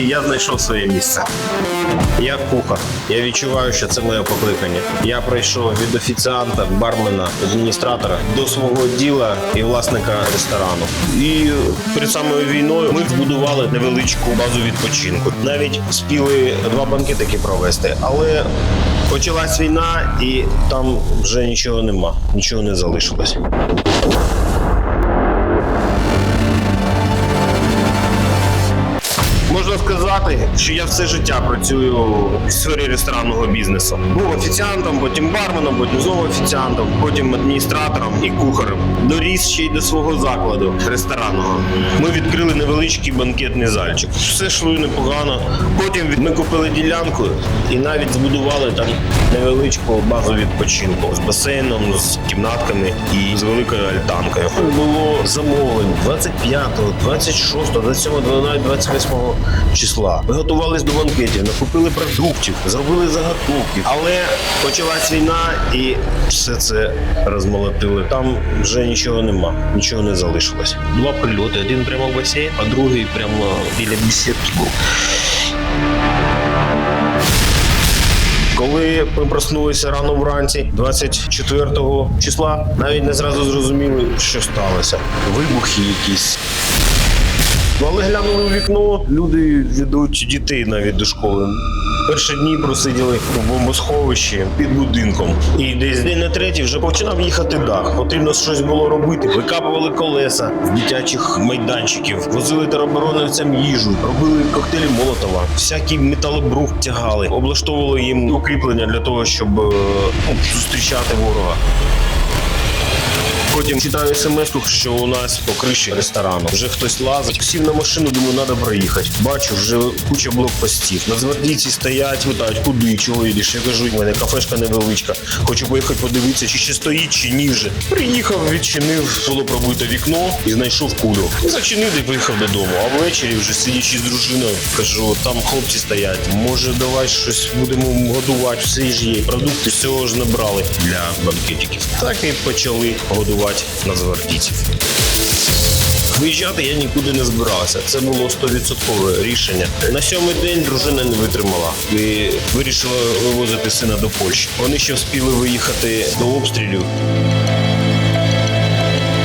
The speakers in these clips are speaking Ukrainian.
Нацгвардії я знайшов своє місце. Я кухар. Я відчуваю, що це моє покликання. Я прийшов від офіціанта, бармена, адміністратора до свого діла і власника ресторану. І перед самою війною ми збудували невеличку базу відпочинку. Навіть спіли два банкетики провести, але почалась війна, і там вже нічого нема, нічого не залишилось. Можна сказати, що я все життя працюю в сфері ресторанного бізнесу. Був офіціантом, потім барменом, потім знову офіціантом, потім адміністратором і кухарем. Доріс ще й до свого закладу ресторанного. Ми відкрили невеличкий банкетний зальчик. Все йшло непогано. Потім ми купили ділянку і навіть збудували там невеличку базу відпочинку з басейном, з кімнатками і з великою альтанкою. Було замовлень 25, 26, 27, 12, 28 числа. Ми готувались до банкетів, накупили продуктів, зробили заготовки. Але почалась війна і все це розмолотили. Там вже нічого нема, нічого не залишилось. Два прильоти: один прямо в басейн, а другий прямо біля бесідки був. Коли ми проснулися рано вранці, 24 числа, навіть не зразу зрозуміли, що сталося. Вибухи якісь. Ну, але глянули у вікно, люди ведуть дітей навіть до школи. Перші дні просиділи в бомбосховищі під будинком. І десь день на третій вже починав їхати дах. Потрібно щось було робити. Викапували колеса з дитячих майданчиків, возили тероборонівцям їжу, робили коктейлі Молотова, всякий металобрух тягали, облаштовували їм укріплення для того, щоб е, ну, зустрічати ворога. Потім читаю смс, що у нас по криші ресторану. Вже хтось лазить. Сів на машину, думаю, треба проїхати. Бачу, вже куча блокпостів. Нацгвардійці стоять, питають, куди, чого їдеш. Я кажу, у мене кафешка невеличка. Хочу поїхати подивитися, чи ще стоїть, чи ні вже. Приїхав, відчинив, було пробите вікно і знайшов кулю. Зачинив і поїхав додому. А ввечері, вже сидячи з дружиною, кажу, там хлопці стоять. Може, давай щось будемо годувати. Все ж є. Продукти всього ж набрали для банкетиків. Так і почали годувати нацгвардійців. Виїжджати я нікуди не збирався. Це було 100% рішення. На сьомий день дружина не витримала і вирішила вивозити сина до Польщі. Вони ще встигли виїхати до обстрілів.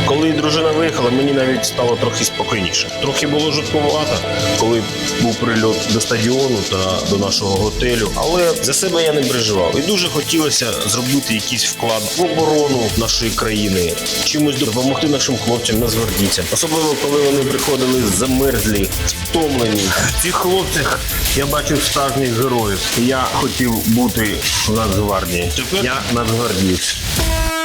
Коли дружина виїхала, мені навіть стало трохи спокійніше. Трохи було жорстковато, коли був прильот до стадіону та до нашого готелю. Але за себе я не переживав. І дуже хотілося зробити якийсь вклад в оборону нашої країни, чимось допомогти нашим хлопцям, нацгвардійцям. Особливо, коли вони приходили замерзлі, втомлені. Цих хлопцях я бачив справжніх героїв. Я хотів бути в Нацгвардії. Тепер я нацгвардієць.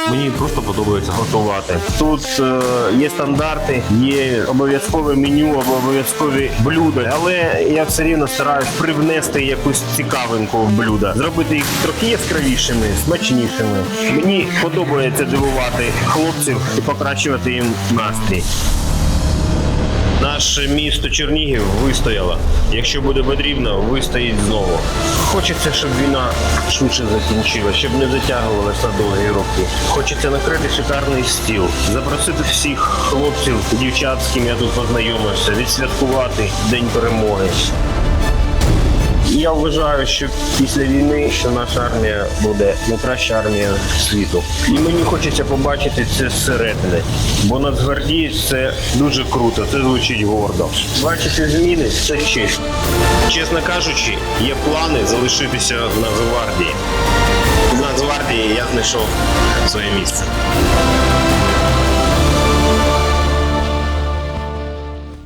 Мені просто подобається готувати. Тут е, є стандарти, є обов'язкове меню, або обов'язкові блюда. Але я все рівно стараюсь привнести якусь цікавинку в блюда, зробити їх трохи яскравішими, смачнішими. Мені подобається дивувати хлопців і покращувати їм настрій. Наше місто Чернігів вистояло. Якщо буде потрібно, вистоїть знову. Хочеться, щоб війна швидше закінчилася, щоб не затягувалася довгі роки. Хочеться накрити шикарний стіл, запросити всіх хлопців, дівчат, з ким я тут познайомився, відсвяткувати День перемоги. Я вважаю, що після війни що наша армія буде найкраща армія світу. І мені хочеться побачити це зсередини. Бо Нацгвардієць це дуже круто, це звучить гордо. Бачити зміни це честь. Чесно кажучи, є плани залишитися в Нацгвардії. В Нацгвардії я знайшов своє місце.